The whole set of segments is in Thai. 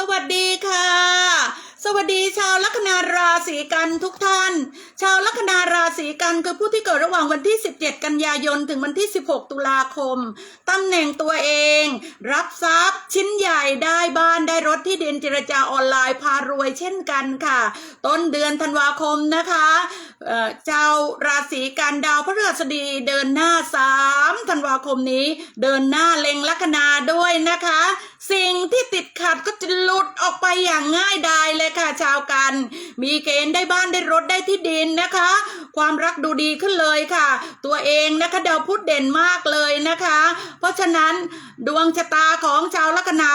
สวัสดีค่ะ วัสดีชาวลัคนาราศีกันทุกท่าน ชาวลัคนาราศีกันคือผู้ที่เกิดระหว่างวันที่ 17 กันยายน ถึงวันที่ 16 ตุลาคมตำแหน่งตัวเอง รับทรัพย์ ชิ้นใหญ่ได้บ้านได้รถที่ดินเจรจาออนไลน์พารวยเช่นกันค่ะ ต้นเดือนธันวาคมนะคะเอ่อชาราศีกันดาวพฤหัสบดีเดินหน้า 3 ธันวาคมนี้ เดินหน้าเล็งลัคนาด้วยนะคะ สิ่งที่ติดขัดก็จะหลุดออกไปอย่างง่ายดายเลยค่ะชาวกัน มีเกณฑ์ได้บ้านได้รถได้ที่ดินนะคะ ความรักดูดีขึ้นเลยค่ะ ตัวเองนะคะดาวพุธเด่นมากเลยนะคะ เพราะฉะนั้นดวงชะตาของชาวลัคนา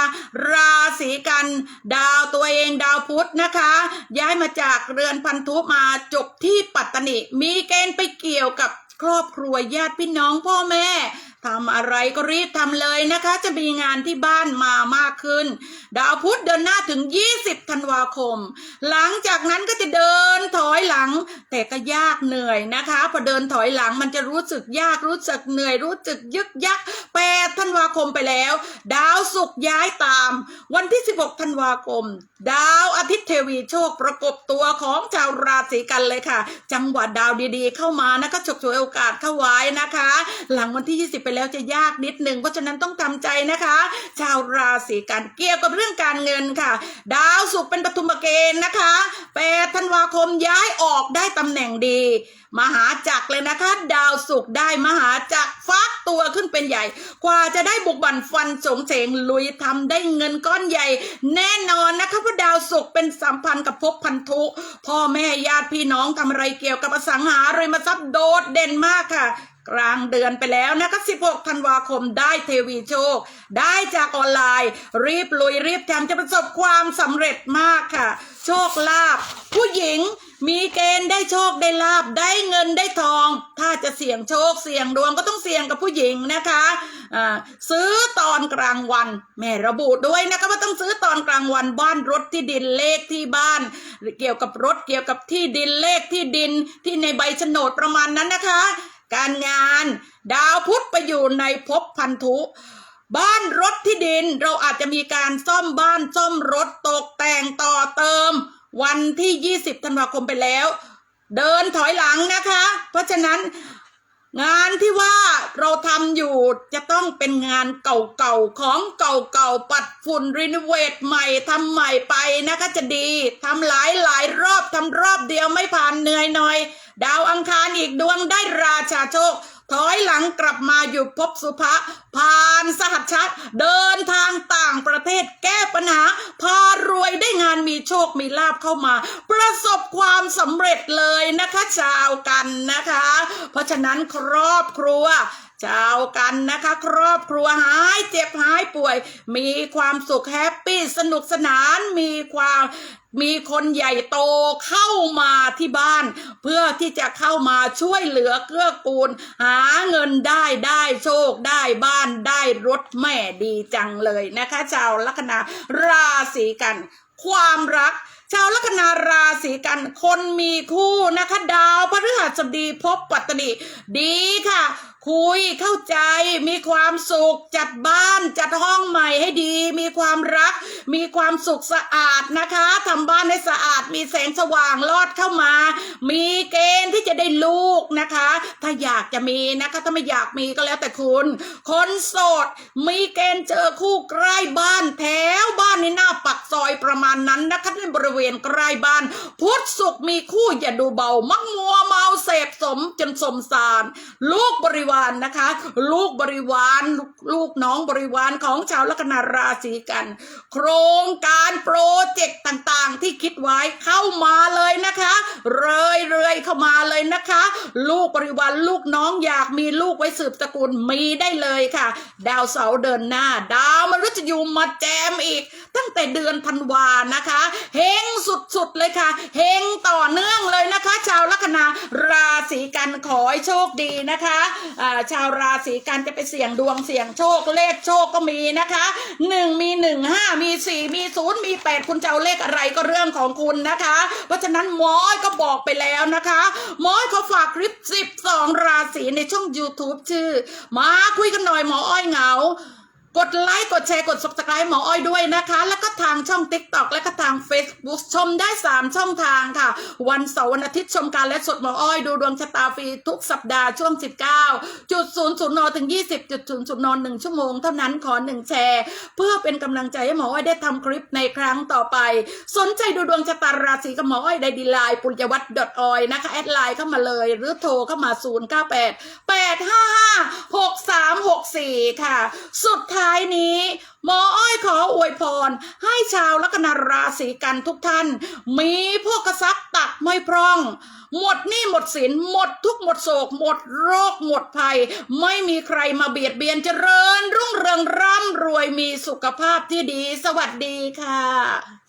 ราศีกัน ดาวตัวเองดาวพุธนะคะ ย้ายมาจากเรือนพันธุมาจบที่ปัตตานีมีเกณฑ์ไปเกี่ยวกับครอบครัวญาติพี่น้องพ่อแม่ ทำอะไรก็รีบทำเลยนะคะ จะมีงานที่บ้านมามากขึ้น ดาวพุธเดินหน้าถึง 20 ธันวาคม หลังจากนั้นก็จะเดินถอยหลัง แต่ก็ยากเหนื่อยนะคะพอเดินถอยหลังมันจะรู้สึกยากรู้สึกเหนื่อยรู้สึกยึกยัก8ธันวาคมไปแล้ว ดาวศุกร์ย้ายตาม วันที่ 16 ธันวาคม ดาวอาทิตย์เทวีโชคประกบตัวของชาวราศีกันเลยค่ะ จังหวะดาวดีๆ เข้ามานะคะฉกฉวยโอกาสเข้าไว้นะคะ หลังวันที่ 20ไปแล้วจะยากนิดหนึ่งเพราะฉะนั้นต้องทำใจนะคะ ชาวราศีกันเกี่ยวกับเรื่องการเงินค่ะ ดาวศุกร์เป็นปฐุมเกณฑ์นะคะ8ธันวาคมย้ายออกได้ตำแหน่งดี มหาจักรเลยนะคะ ดาวศุกร์ได้มหาจักรฟักตัวขึ้นเป็นใหญ่ กว่าจะได้บุกบั่นฟันสงเสงลุยทำได้เงินก้อนใหญ่ แน่นอนนะคะเพราะดาวศุกร์เป็นสัมพันธ์กับภพพันธุ พ่อแม่ญาติพี่น้องทำอะไรเกี่ยวกับอสังหาริมทรัพย์โดดเด่นมากค่ะ กลางเดือนไปแล้วนะคะ16ธันวาคมได้เทวีโชค ได้จากออนไลน์ รีบลุยรีบทำจะประสบความสำเร็จมากค่ะ โชคลาภผู้หญิงมีเกณฑ์ได้โชคได้ลาบได้เงินได้ทอง ถ้าจะเสี่ยงโชคเสี่ยงดวงก็ต้องเสี่ยงกับผู้หญิงนะคะอ่าซื้อตอนกลางวัน แม่ระบุด้วยนะคะว่าต้องซื้อตอนกลางวันบ้านรถที่ดินเลขที่บ้าน เกี่ยวกับรถเกี่ยวกับที่ดินเลขที่ดินที่ในใบโฉนดประมาณนั้นนะคะ การงาน ดาวพุธไปอยู่ในภพพันธุ บ้านรถที่ดินเราอาจจะมีการซ่อมบ้านซ่อมรถตกแต่งต่อเติม วันที่ 20ธันวาคมไปแล้ว เดินถอยหลังนะคะ เพราะฉะนั้นงานที่ว่าเราทำอยู่จะต้องเป็นงานเก่าๆ ของเก่าๆ ปัดฝุ่นรีโนเวทใหม่ทำใหม่ไปนะคะจะดีทำหลายหลายๆรอบทำรอบเดียวไม่ผ่านเหนื่อยหน่อย ดาวอังคารอีกดวงได้ราชาโชค ถอยหลังกลับมาอยู่พบสุภะผ่านสหัชชัดเดินทางต่างประเทศแก้ปัญหา พารวยได้งานมีโชคมีลาบเข้ามา ประสบความสำเร็จเลยนะคะชาวกันนะคะ เพราะฉะนั้นครอบครัว ชาวกันนะคะ ครอบครัวหายเจ็บหายป่วย มีความสุขแฮปปี้สนุกสนานมีความมีคนใหญ่โตเข้ามาที่บ้าน เพื่อที่จะเข้ามาช่วยเหลือเกื้อกูล หาเงินได้ได้โชคได้บ้านได้รถแม่ดีจังเลยนะคะ ชาวลัคนาราศีกัน ความรักชาวลัคนาราศีกัน คนมีคู่นะคะ ดาวพฤหัสบดีพบปัตตนีดีค่ะ คุยเข้าใจมีความสุขจัดบ้านจัดห้องใหม่ให้ดี มีความรัก มีความสุขสะอาดนะคะทำบ้านให้สะอาด มีแสงสว่างลอดเข้ามา มีเกณฑ์ที่จะได้ลูกนะคะ ถ้าอยากจะมีนะคะ ถ้าไม่อยากมีก็แล้วแต่คุณ คนโสด มีเกณฑ์เจอคู่ใกล้บ้านแถวบ้านนี่หน้าปักซอยประมาณนั้นนะคะในบริเวณใกล้บ้าน พุทธสุขมีคู่อย่าดูเบา มักมัวเมาเสพสมจนสมสาร ลูกบริวารนะคะ ลูกบริวาร ลูกน้องบริวารของชาวลัคนาราศีกัน โครงการโปรเจกต์ต่างๆ ที่คิดไว้เข้ามาเลยนะคะเรยเรยๆเข้ามาเลยนะคะ ลูกบริวารลูกน้องอยากมีลูกไว้สืบตระกูลมีได้เลยค่ะ ดาวเสาร์เดินหน้า ดาวมฤตยูมาแจมอีก ตั้งแต่เดือนธันวานะคะเฮงสุดๆเลยค่ะเฮงต่อเนื่องเลยนะคะ ชาวลัคนารา ศีกันขอให้โชคดีนะคะอ่าชาวราศีกันจะไปเสี่ยงดวงเสี่ยงโชคเลขโชคก็มีนะคะหนึ่งมีหนึ่งห้ามีสี่มีศูนย์มีแปดคุณจะเอาเลขอะไรก็เรื่องของคุณนะคะ เพราะฉะนั้นหมอยก็บอกไปแล้วนะคะหมอยเขาฝากคลิปสิบสองราศีในช่อง YouTube ชื่อ มาคุยกันหน่อยหมออ้อยเหงา กดไลค์ กดแชร์ กด subscribe หมออ้อยด้วยนะคะ แล้วก็ทางช่อง TikTok และก็ทาง Facebook ชมได้ 3 ช่องทางค่ะ วันเสาร์วันอาทิตย์ชมการและสดหมออ้อยดูดวงชะตาฟรีทุกสัปดาห์ช่วง 19 จุด0 0นถึง 20 จุด0 0น1ชั่วโมงเท่านั้นขอ1แชร์ เพื่อเป็นกำลังใจให้หมออ้อยได้ทำคลิปในครั้งต่อไป สนใจดูดวงชะตาราศีกับหมออ้อยได้ดีไลน์ปุญญวัฒน์ .oi นะคะแอดไลน์เข้ามาเลย หรือโทรเข้ามา 098 855 6364 ค่ะ สุดท้ายายนี้หมออ้อยขออวยพร ให้ชาวลัคนาราศีกันทุกท่าน มีพวกกระซับตักไม่พร่อง หมดหนี้หมดสินหมดทุกหมดโศก หมดโรคหมดภัย ไม่มีใครมาเบียดเบียนเจริญ รุ่งเรืองร่ำรวยมีสุขภาพที่ดี สวัสดีค่ะ